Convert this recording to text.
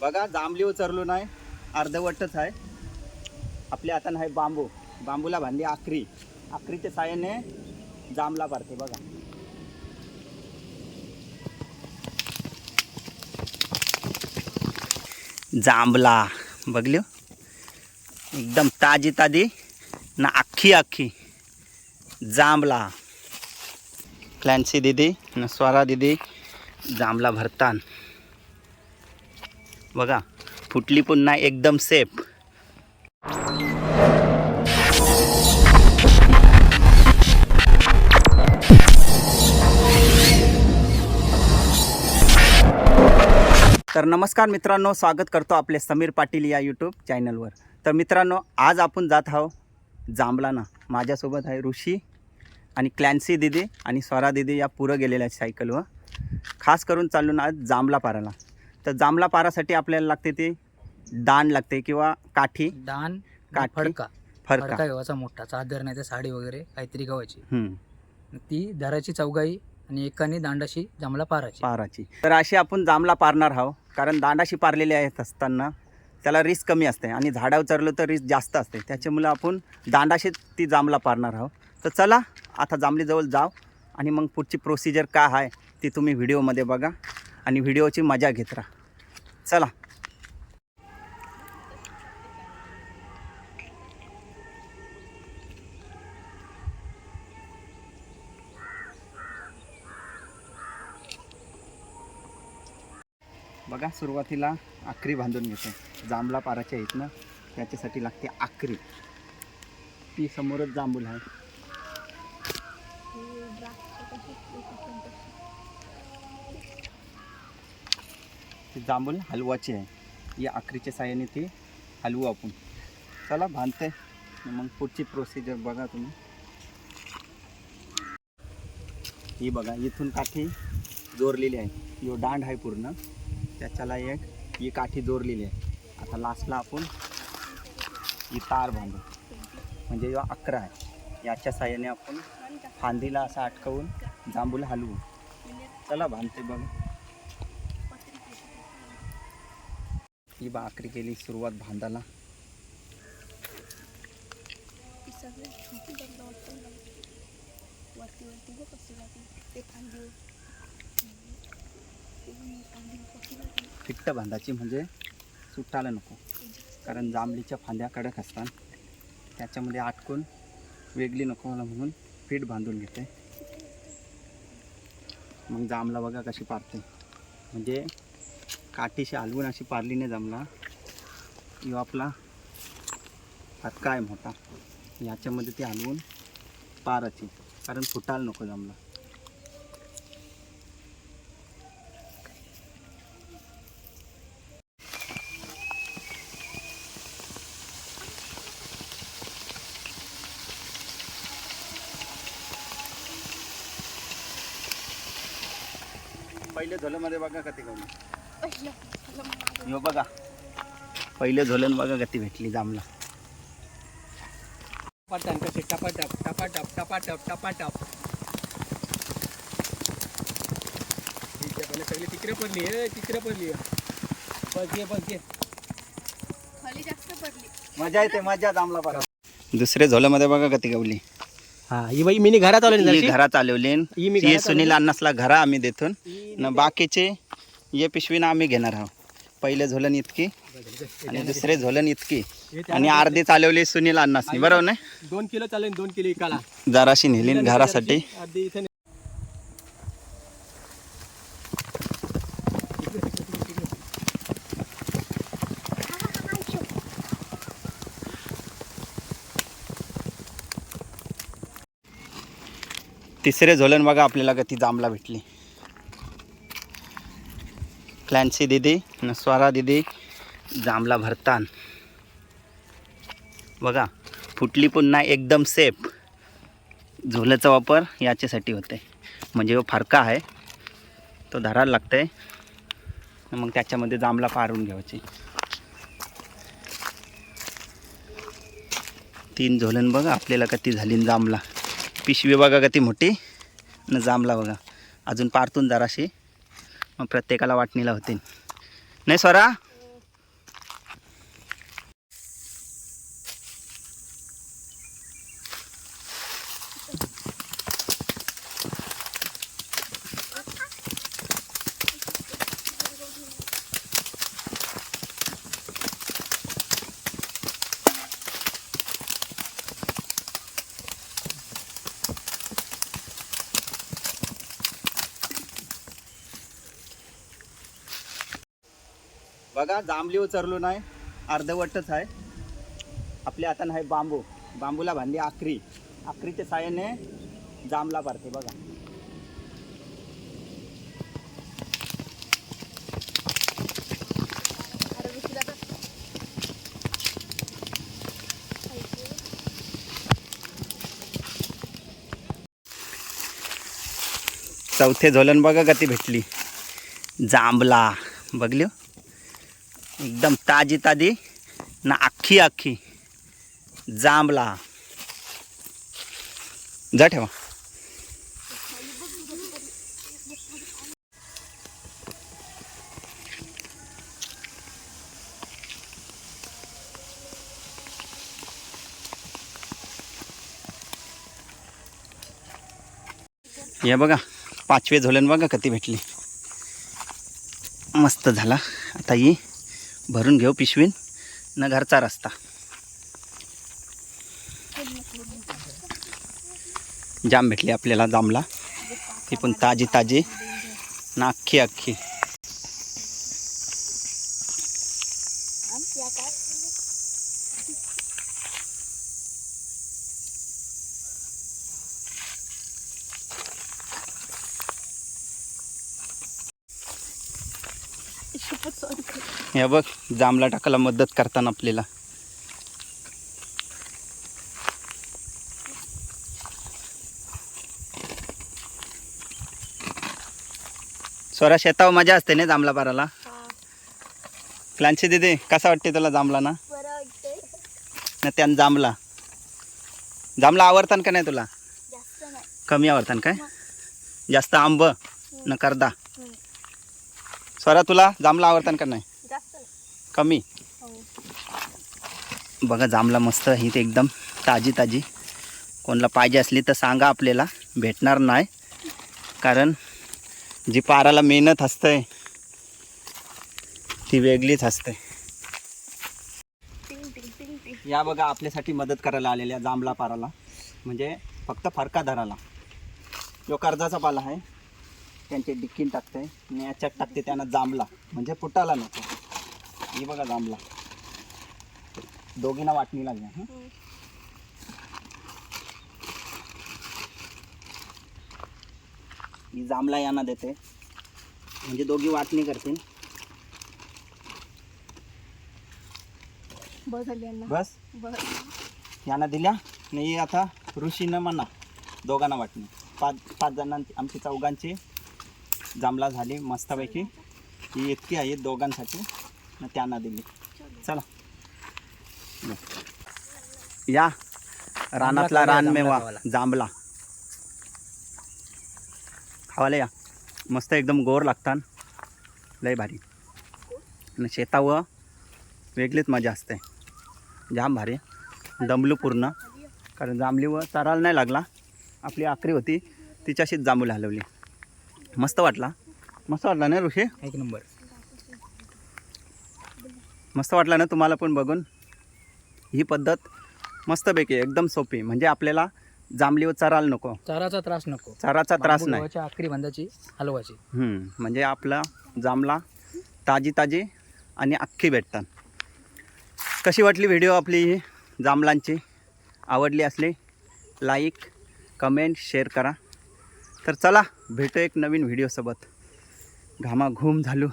बघा जांभली उचरलो नाही अर्धवटच आहे. आपल्या हातानं आहे बांबू. बांबूला बांधली आखरी. आखरीच्या साह्याने जांभला पारते बघा. जांभला बघल्यो हो? एकदम ताजी ताजी ना अख्खी अख्खी जांभला. क्लॅन्सी दिदी न स्वरा दिदी जांभला भरतान. बघा फुटली पुन्हा एकदम सेफ तर नमस्कार मित्रांनो स्वागत करतो आपले समीर पाटील या यूट्यूब चॅनलवर तर मित्रांनो आज आपण जात आहो जांभलाना. माझ्यासोबत आहे ऋषी आणि क्लॅन्सी दिदी आणि स्वरा दिदी या पुरं गेलेल्या सायकलवर. खास करून चालून आज जांभला पाराला तर जांभला पारासाठी आपल्याला लागते ते दाण लागते किंवा काठी. दान काठी, फडका. फरका फडका गव्हाचा मोठा. चादर नाही तर साडी वगैरे काहीतरी गव्हाची. हम्म, ती धराची चौगाई आणि एकाने दांडाशी जांभला पाराची पाराची तर अशी आपण जांभला पारणार आहोत. कारण दांडाशी पारलेले आहेत असताना त्याला रिस्क कमी असते आणि झाडावर चरलं तर रिस्क जास्त असते. त्याच्यामुळे आपण दांडाशी ती जांभला पारणार आहोत. तर चला आता जांभलीजवळ जाऊ आणि मग पुढची प्रोसिजर काय आहे ती तुम्ही व्हिडिओमध्ये बघा. आणि व्हिडिओची मजा घेत राहा. चला. बघा सुरुवातीला आखरी बांधून घेतो जांभळा पाराच्या इथनं त्याच्यासाठी लागते आखरी. ती समोरच जांभूल आहे. ती जांभूल हलवाची आहे. या आखरीच्या साह्याने ती हलवू आपण. चला बांधते मग पुढची प्रोसिजर बघा तुम्ही. ही बघा इथून काठी जोरलेली आहे. यो दांड आहे पूर्ण. त्याच्याला एक ही काठी जोरलेली आहे. आता लास्टला आपण ही तार बांधू. म्हणजे यो अकरा आहे. याच्या साह्याने आपण फांदीला असं अटकवून जांभूल हलवू. चला बांधते बघा. ही आखरी केली सुरुवात बांधायला फिट्ट बांधायची म्हणजे सुटायला नको. कारण जांभळीच्या फांद्या कडक असतात. त्याच्यामध्ये अटकून वेगळी नको म्हणून पीठ बांधून घेते. मग जांभला बघा कशी पारते. म्हणजे काठीशी हलवून अशी पारली नाही यो किंवा आपला फटका आहे मोठा याच्यामध्ये ती हलवून पाराची. कारण फुटायला नको जमला. पहिले झोल्यामध्ये बघा कधी करून हो बघा. पहिले झोलन बघा गती भेटली जांभला पटान कसे टपाटप टपाटप टपाटप टपाटप सगळी तिकडे पडली ए तिकडे पडली बस घे बस घे खाली जास्त पडली मजा येते मजा जांभला बघा दुसरे झोल्यामध्ये बघा गती गवली हा ही बाई मी घरात आलो घरात चालवली ही सुनील अन्नासला घरा आम्ही देतून. न बाकीचे ये पिशवीनं आम्ही घेणार आहोत. पहिले झोलन इतकी आणि दुसरे झोलन इतकी. आणि अर्धी चालवली सुनील अन्नासनी बरोबर नाही दोन किलो चालेल दोन किलो एकाला. जराशी नेली घरासाठी. अर्धी इथे तिसरे झोलन बघा आपल्याला गती जांभला भेटली. क्लॅन्सी दिदी न स्वरा दिदी जांभला भरतान. बघा फुटली पुन्हा एकदम सेफ झोल्याचा वापर याच्यासाठी होते. म्हणजे जो फरका आहे. तो धरायला लागते मग त्याच्यामध्ये जांभला पारून घ्यायची. तीन झोलन बघा आपल्याला कती झाली जांभला. पिशवी बघा कती मोठी. न जांभला बघा. अजून पारतून जराशी. मग प्रत्येकाला वाटणीला होतील. नाही स्वरा? बघा जांभली उचरलो नाही अर्धवटच आहे. आपल्या हातानं आहे बांबू. बांबूला बांधली आखरी. आखरीच्या साह्याने जांभला भरते बघा. चौथे झोलन बघा गती ती भेटली. जांभला. बघल्यो एकदम ताजी ताजी ना अख्खी अख्खी जांबला जा ठेवा. हे बघा पाचवे झोलन बघा कधी भेटली. मस्त झाला. आता ही भरून घेऊ पिशवीन. न घरचा रस्ता. जाम भेटली आपल्याला जांभला ती पण ताजी ताजी. ना अख्खी अख्खी. हे बघ जांभला टाकायला मदत करताना आपल्याला. स्वरा शेतावर मजा असते ना जांभला पाराला हा क्लांची दिदी कसा वाटते तुला जांभला ना? त्यानं जांभला जांभला आवडतान का नाही तुला? कमी आवडतान काय? जास्त आंब न करदा. स्वरा तुला जांभला आवडतान का नाही? कमी? हो. बघा जांभला मस्त ते एकदम ताजी ताजी. कोणाला पाहिजे असली तर सांगा आपल्याला. भेटणार नाही. कारण जी पाराला मेहनत असते ती वेगळीच असते. या बघा आपल्यासाठी मदत करायला आलेल्या जांभळा पाराला. म्हणजे फक्त फरका धराला जो कर्जाचा पाला आहे त्यांचे डिक्कीन टाकते आणि याच्यात टाकते त्यांना जांभला म्हणजे फुटाला नको. ही बघा जांभला दोघींना वाटणी लागल्या हं? ही. जांभला यांना देते. म्हणजे दोघी वाटणी करतील. बस यांना. बस? बस. यांना दिल्या. आणि आता ऋषीनं म्हणा दोघांना वाटणी. पाच पाच जणांची आमची चौघांची. जांभला झाली मस्तपैकी. ही इतकी आहे दोघांसाठी. त्यांना दिली. चला. या. रानातला रानमेवा जांभळा. जांभला खावाले या. मस्त एकदम गोर लागतात लय भारी. आणि शेतावर वेगळीच मजा असते. जाम भारी. दमलू पूर्ण. कारण जांभलीवर चरायला नाही लागला. आपली आखरी होती. तिच्याशीच जांभूल हलवली. मस्त वाटला. मस्त वाटला ना ऋषी? एक नंबर. मस्त वाटला ना तुम्हाला पण बघून? ही पद्धत मस्तपैकी एकदम सोपी. म्हणजे आपल्याला जांभलीवर चरायला नको. चाराचा त्रास नको. चाराचा त्रास नाही. आखरी बांधाची हलवाची. हम्म, म्हणजे आपला जांभला ताजी ताजी आणि अख्खी भेटतात. कशी वाटली व्हिडिओ आपली ही? जांभळांची? आवडली असली? लाईक कमेंट शेअर करा. तर चला भेटू एक नवीन व्हिडिओसोबत घामाघूम झालो.